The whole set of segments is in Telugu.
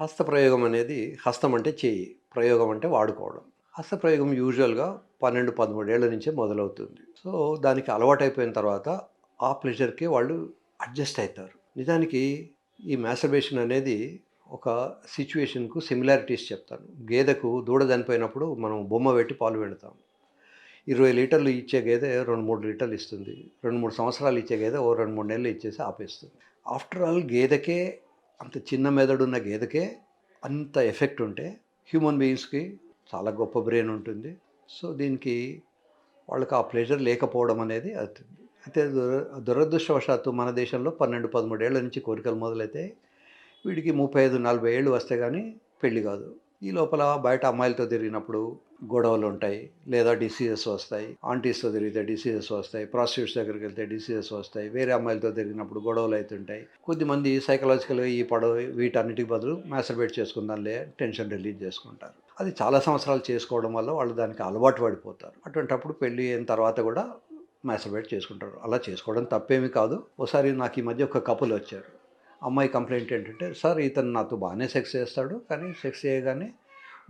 హస్తప్రయోగం అనేది హస్తం అంటే చేయి ప్రయోగం అంటే వాడుకోవడం. హస్తప్రయోగం యూజువల్గా పన్నెండు పదమూడేళ్ళ నుంచే మొదలవుతుంది. సో దానికి అలవాటైపోయిన తర్వాత ఆ ప్లెజర్కి వాళ్ళు అడ్జస్ట్ అవుతారు నిజానికి ఈ మ్యాసర్బేషన్ అనేది ఒక సిచ్యువేషన్కు సిమిలారిటీస్ చెప్తాను. గేదెకు దూడ చనిపోయినప్పుడు మనం బొమ్మ పెట్టి పాలు పెడతాం. ఇరవై లీటర్లు ఇచ్చే గేదె రెండు మూడు లీటర్లు ఇస్తుంది. రెండు మూడు సంవత్సరాలు ఇచ్చే గేదె ఓ రెండు మూడు నెలలు ఇచ్చేసి ఆపేస్తుంది. ఆఫ్టర్ ఆల్ గేదెకే అంత చిన్న మెదడున్న గేదెకే అంత ఎఫెక్ట్ ఉంటే హ్యూమన్ బీయింగ్స్కి చాలా గొప్ప బ్రెయిన్ ఉంటుంది. సో దీనికి వాళ్ళకి ఆ ప్లెజర్ లేకపోవడం అనేది అవుతుంది అయితే దుర దురదృష్టవశాత్తు మన దేశంలో పన్నెండు పదమూడేళ్ళ నుంచి కోరికలు మొదలైతే వీడికి ముప్పై ఐదు నలభై ఏళ్ళు వస్తే కానీ పెళ్ళి కాదు. ఈ లోపల బయట అమ్మాయిలతో తిరిగినప్పుడు గొడవలు ఉంటాయి లేదా డిసీజెస్ వస్తాయి ఆంటీస్తో తిరిగితే డిసీజెస్ వస్తాయి ప్రాస్టిట్యూట్స్ దగ్గరికి వెళ్తే డిసీజెస్ వస్తాయి వేరే అమ్మాయిలతో తిరిగినప్పుడు గొడవలు అవుతుంటాయి. కొద్దిమంది సైకలాజికల్గా ఈ పడవ వీటన్నిటికి బదులు మ్యాసర్బేట్ చేసుకుందాంలే టెన్షన్ రిలీజ్ చేసుకుంటారు. అది చాలా సంవత్సరాలు చేసుకోవడం వల్ల వాళ్ళు దానికి అలవాటు పడిపోతారు. అటువంటప్పుడు పెళ్ళి అయిన తర్వాత కూడా మ్యాసర్బేట్ చేసుకుంటారు. అలా చేసుకోవడం తప్పేమీ కాదు. ఒకసారి నాకు ఈ మధ్య ఒక కపుల్ వచ్చారు. అమ్మాయి కంప్లైంట్ ఏంటంటే సార్ ఇతను నాతో బాగానే సెక్స్ చేస్తాడు కానీ సెక్స్ చేయగానే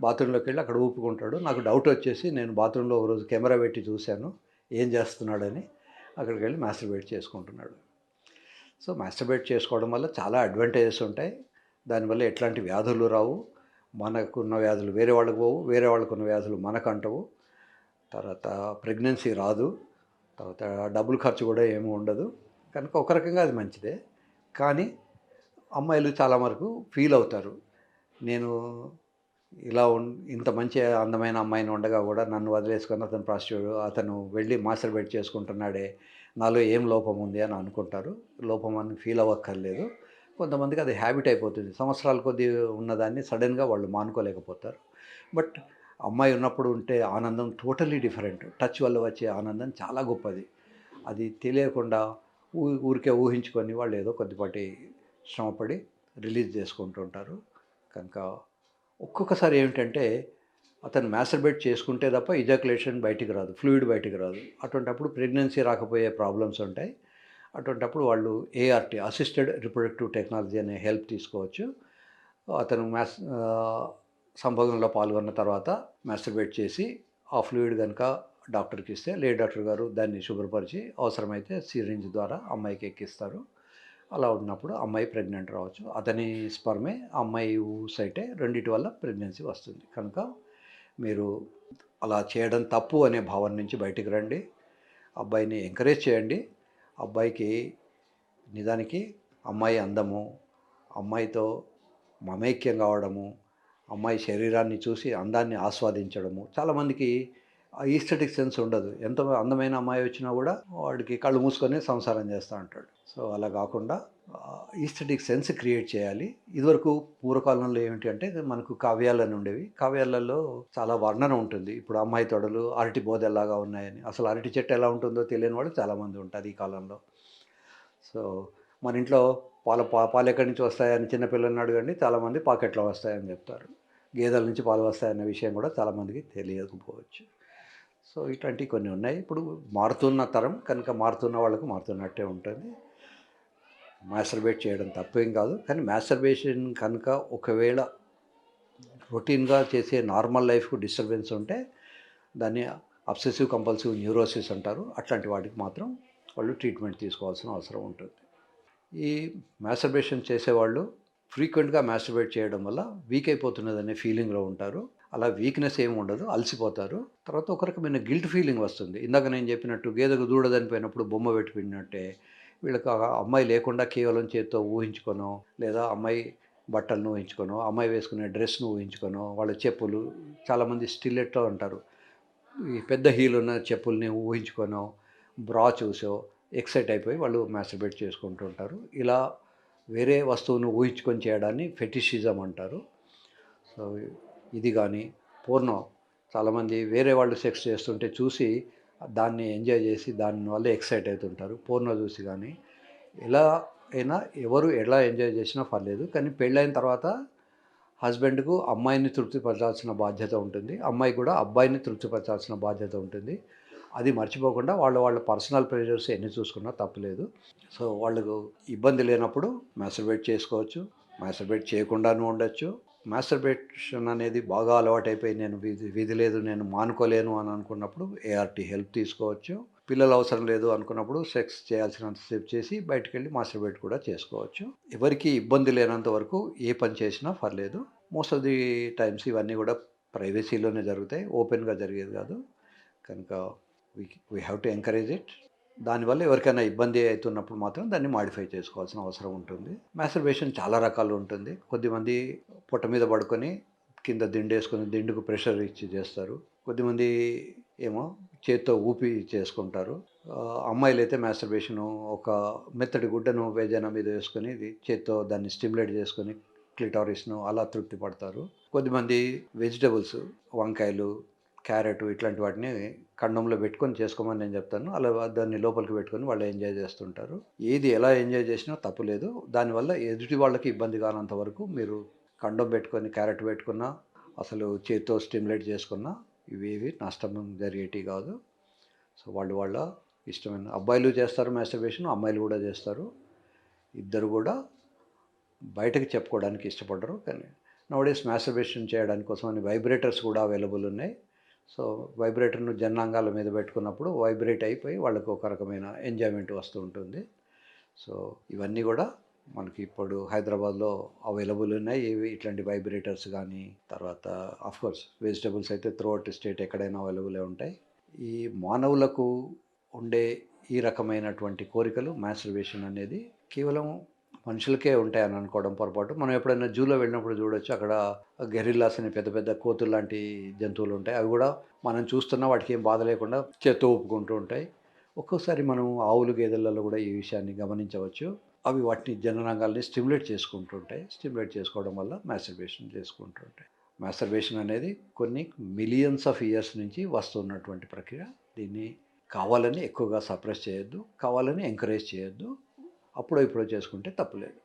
బాత్రూంలోకి వెళ్ళి అక్కడ ఊపుకుంటాడు. నాకు డౌట్ వచ్చేసి నేను బాత్రూంలో ఒకరోజు కెమెరా పెట్టి చూశాను ఏం చేస్తున్నాడని అక్కడికి వెళ్ళి మాస్టర్బేట్ చేసుకుంటున్నాడు. సో మాస్టర్బేట్ చేసుకోవడం వల్ల చాలా అడ్వాంటేజెస్ ఉంటాయి. దానివల్ల ఎట్లాంటి వ్యాధులు రావు. మనకున్న వ్యాధులు వేరే వాళ్ళకు పోవు వేరే వాళ్ళకు ఉన్న వ్యాధులు మనకు అంటవు తర్వాత ప్రెగ్నెన్సీ రాదు. తర్వాత డబ్బులు ఖర్చు కూడా ఏమీ ఉండదు. కనుక ఒక రకంగా అది మంచిదే. కానీ అమ్మాయిలు చాలా వరకు ఫీల్ అవుతారు. నేను ఇలా ఇంత మంచి అందమైన అమ్మాయిని ఉండగా కూడా నన్ను వదిలేసుకొని అతను ప్రాస్టిట్యూట్ అతను వెళ్ళి మాస్టర్ బెడ్ చేసుకుంటున్నాడే. నాలో ఏం లోపం ఉంది అని అనుకుంటారు. లోపం అని ఫీల్ అవ్వక్కర్లేదు. కొంతమందికి అది హ్యాబిట్ అయిపోతుంది. సంవత్సరాల కొద్దీ ఉన్నదాన్ని సడన్గా వాళ్ళు మానుకోలేకపోతారు. బట్ అమ్మాయి ఉన్నప్పుడు ఉంటే ఆనందం టోటలీ డిఫరెంట్ టచ్ వల్ల వచ్చే ఆనందం చాలా గొప్పది. అది తెలియకుండా ఊ ఊరికే ఊహించుకొని వాళ్ళు ఏదో కొద్దిపాటి శ్రమపడి రిలీజ్ చేసుకుంటూ ఉంటారు కనుక ఒక్కొక్కసారి ఏమిటంటే అతను మ్యాసర్బేట్ చేసుకుంటే తప్ప ఇజాకులేషన్ బయటికి రాదు ఫ్లూయిడ్ బయటికి రాదు. అటువంటప్పుడు ప్రెగ్నెన్సీ రాకపోయే ప్రాబ్లమ్స్ ఉంటాయి. అటువంటప్పుడు వాళ్ళు ఏఆర్టీ అసిస్టెడ్ రిప్రొడక్టివ్ టెక్నాలజీ అనే హెల్ప్ తీసుకోవచ్చు. అతను మ్యాస్ సంభోగంలో పాల్గొన్న తర్వాత మ్యాస్టర్బేట్ చేసి ఆ ఫ్లూయిడ్ కనుక డాక్టర్కి ఇస్తే లే డాక్టర్ గారు దాన్ని శుభ్రపరిచి అవసరమైతే సిరింజ్ ద్వారా అమ్మాయికి ఎక్కిస్తారు. అలా ఉన్నప్పుడు అమ్మాయి ప్రెగ్నెంట్ రావచ్చు. అతని స్పర్మే అమ్మాయి సైటే రెండింటి వల్ల ప్రెగ్నెన్సీ వస్తుంది. కనుక మీరు అలా చేయడం తప్పు అనే భావన నుంచి బయటికి రండి. అబ్బాయిని ఎంకరేజ్ చేయండి. అబ్బాయికి నిజానికి అమ్మాయి అందము అమ్మాయితో మమైక్యం కావడము అమ్మాయి శరీరాన్ని చూసి అందాన్ని ఆస్వాదించడము చాలామందికి ఈస్థెటిక్ సెన్స్ ఉండదు. ఎంత అందమైన అమ్మాయి వచ్చినా కూడా వాడికి కళ్ళు మూసుకొని సంసారం చేస్తూ ఉంటాడు సో అలా కాకుండా ఈస్థెటిక్ సెన్స్ క్రియేట్ చేయాలి. ఇదివరకు పూర్వకాలంలో ఏమిటి అంటే మనకు కావ్యాలని ఉండేవి. కావ్యాలలో చాలా వర్ణన ఉంటుంది. ఇప్పుడు అమ్మాయి తొడలు అరటి బోధ ఎలాగా ఉన్నాయని. అసలు అరటి చెట్టు ఎలా ఉంటుందో తెలియని వాళ్ళు చాలామంది ఉంటారు ఈ కాలంలో. సో మన ఇంట్లో పాల పాలు ఎక్కడి నుంచి వస్తాయని చిన్నపిల్లల్ని అడగండి చాలామంది పాకెట్లో వస్తాయని చెప్తారు. గేదెల నుంచి పాలు వస్తాయన్న విషయం కూడా చాలామందికి తెలియకపోవచ్చు. సో ఇట్లాంటివి కొన్ని ఉన్నాయి. ఇప్పుడు మారుతున్న తరం కనుక మారుతున్న వాళ్ళకు మారుతున్నట్టే ఉంటుంది. మాస్టర్బేట్ చేయడం తప్పేం కాదు. కానీ మ్యాస్టర్బేషన్ కనుక ఒకవేళ రొటీన్గా చేసే నార్మల్ లైఫ్కు డిస్టర్బెన్స్ ఉంటే దాన్ని అబ్సెసివ్ కంపల్సివ్ న్యూరోసిస్ అంటారు. అట్లాంటి వాటికి మాత్రం వాళ్ళు ట్రీట్మెంట్ తీసుకోవాల్సిన అవసరం ఉంటుంది. ఈ మ్యాస్టర్బేషన్ చేసేవాళ్ళు ఫ్రీక్వెంట్గా మాస్టర్బేట్ చేయడం వల్ల వీక్ అయిపోతున్నదనే ఫీలింగ్లో ఉంటారు. అలా వీక్నెస్ ఏమి ఉండదు అలసిపోతారు. తర్వాత ఒక రకమైన గిల్ట్ ఫీలింగ్ వస్తుంది. ఇందాక నేను చెప్పినట్టు గేదెకు దూడదనిపోయినప్పుడు బొమ్మ పెట్టినట్టే వీళ్ళకి అమ్మాయి లేకుండా కేవలం చేత్తో ఊహించుకొనో లేదా అమ్మాయి బట్టలను ఊహించుకొనో అమ్మాయి వేసుకునే డ్రెస్ను ఊహించుకొనో వాళ్ళ చెప్పులు చాలామంది స్టిల్లెట్లో అంటారు. ఈ పెద్ద హీల్ ఉన్న చెప్పుల్ని ఊహించుకొనో బ్రా చూసో ఎక్సైట్ అయిపోయి వాళ్ళు మ్యాస్టర్బేట్ చేసుకుంటూ ఉంటారు. ఇలా వేరే వస్తువును ఊహించుకొని చేయడాన్ని ఫెటిషిజం అంటారు. సో ఇది కానీ పూర్ణం. చాలామంది వేరే వాళ్ళు సెక్స్ చేస్తుంటే చూసి దాన్ని ఎంజాయ్ చేసి దానివల్ల ఎక్సైట్ అవుతుంటారు. పూర్ణ చూసి కానీ ఎలా అయినా ఎవరు ఎలా ఎంజాయ్ చేసినా పర్లేదు. కానీ పెళ్ళైన తర్వాత హస్బెండ్కు అమ్మాయిని తృప్తిపరచాల్సిన బాధ్యత ఉంటుంది. అమ్మాయి కూడా అబ్బాయిని తృప్తిపరచాల్సిన బాధ్యత ఉంటుంది. అది మర్చిపోకుండా వాళ్ళ వాళ్ళ పర్సనల్ ప్రెషర్స్ ఎన్ని చూసుకున్నా తప్పలేదు. సో వాళ్ళకు ఇబ్బంది లేనప్పుడు మ్యాసర్బేట్ చేసుకోవచ్చు. మాస్టర్బేట్ చేయకుండాను ఉండొచ్చు. మాస్టర్బేషన్ అనేది బాగా అలవాటైపోయి నేను విధి విధి లేదు నేను మానుకోలేను అని అనుకున్నప్పుడు ఏఆర్టీ హెల్ప్ తీసుకోవచ్చు. పిల్లలు అవసరం లేదు అనుకున్నప్పుడు సెక్స్ చేయాల్సినంత సేపు చేసి బయటకు వెళ్ళి మాస్టర్బేట్ కూడా చేసుకోవచ్చు. ఎవరికి ఇబ్బంది లేనంత వరకు ఏ పని చేసినా పర్లేదు. మోస్ట్ ఆఫ్ ది టైమ్స్ ఇవన్నీ కూడా ప్రైవసీలోనే జరుగుతాయి. ఓపెన్గా జరిగేది కాదు. కనుక we we have to encourage it దానివల్ల ఎవరికైనా ఇబ్బంది అవుతున్నప్పుడు మాత్రం దాన్ని మాడిఫై చేసుకోవాల్సిన అవసరం ఉంటుంది. మ్యాస్టర్బేషన్ చాలా రకాలు ఉంటుంది. కొద్దిమంది పొట్ట మీద పడుకొని కింద దిండేసుకొని దిండుకు ప్రెషర్ ఇచ్చి చేస్తారు. కొద్దిమంది ఏమో చేత్తో ఊపి చేసుకుంటారు. అమ్మాయిలు అయితే మ్యాస్టర్బేషను ఒక మెత్తడి గుడ్డను వేజన మీద వేసుకొని ఇది చేత్తో దాన్ని స్టిమ్యులేట్ చేసుకొని క్లిటారిస్ను అలా తృప్తి పడతారు. కొద్దిమంది వెజిటబుల్స్ వంకాయలు క్యారెట్ ఇట్లాంటి వాటిని కండంలో పెట్టుకొని చేసుకోమని నేను చెప్తాను. అలా దాన్ని లోపలికి పెట్టుకొని వాళ్ళు ఎంజాయ్ చేస్తుంటారు. ఏది ఎలా ఎంజాయ్ చేసినా తప్పులేదు దానివల్ల ఎదుటి వాళ్ళకి ఇబ్బంది కానంత వరకు మీరు కండం పెట్టుకొని క్యారెట్ పెట్టుకున్నా అసలు చేతితో స్టిమ్యులేట్ చేసుకున్నా ఇవేవి నష్టం జరిగేటివి కాదు. సో వాళ్ళు వాళ్ళ ఇష్టమైన అబ్బాయిలు చేస్తారు మ్యాస్టర్బేషన్ అమ్మాయిలు కూడా చేస్తారు. ఇద్దరు కూడా బయటకు చెప్పుకోవడానికి ఇష్టపడరు. కానీ నవడేస్ మ్యాస్టర్బేషన్ చేయడానికి కోసమని వైబ్రేటర్స్ కూడా అవైలబుల్ ఉన్నాయి. సో వైబ్రేటర్ను జనాంగాల మీద పెట్టుకున్నప్పుడు వైబ్రేట్ అయిపోయి వాళ్ళకు ఒక రకమైన ఎంజాయ్మెంట్ వస్తూ ఉంటుంది. సో ఇవన్నీ కూడా మనకి ఇప్పుడు హైదరాబాద్లో అవైలబుల్ ఉన్నాయి. ఏవి ఇట్లాంటి వైబ్రేటర్స్ కానీ తర్వాత ఆఫ్కోర్స్ వెజిటబుల్స్ అయితే త్రూ అవుట్ స్టేట్ ఎక్కడైనా అవైలబులే ఉంటాయి. ఈ మానవులకు ఉండే ఈ రకమైనటువంటి కోరికలు మాస్టర్బేషన్ అనేది కేవలం మనుషులకే ఉంటాయని అనుకోవడం పొరపాటు. మనం ఎప్పుడైనా జూలో వెళ్ళినప్పుడు చూడొచ్చు అక్కడ గెరిల్లాస్ అనే పెద్ద పెద్ద కోతులు లాంటి జంతువులు ఉంటాయి. అవి కూడా మనం చూస్తున్నా వాటికి ఏం బాధ లేకుండా చేత్తో ఒప్పుకుంటూ ఉంటాయి. ఒక్కోసారి మనం ఆవులు గేదెలలో కూడా ఈ విషయాన్ని గమనించవచ్చు. అవి వాటిని జనరంగాల్ని స్టిమ్యులేట్ చేసుకుంటుంటాయి స్టిమ్యులేట్ చేసుకోవడం వల్ల మాస్టర్బేషన్ చేసుకుంటుంటాయి మ్యాస్టర్బేషన్ అనేది కొన్ని మిలియన్స్ ఆఫ్ ఇయర్స్ నుంచి వస్తున్నటువంటి ప్రక్రియ. దీన్ని కావాలని ఎక్కువగా సప్రెస్ చేయొద్దు. కావాలని ఎంకరేజ్ చేయొద్దు. అప్పుడో ఇప్పుడో చేసుకుంటే తప్పులేదు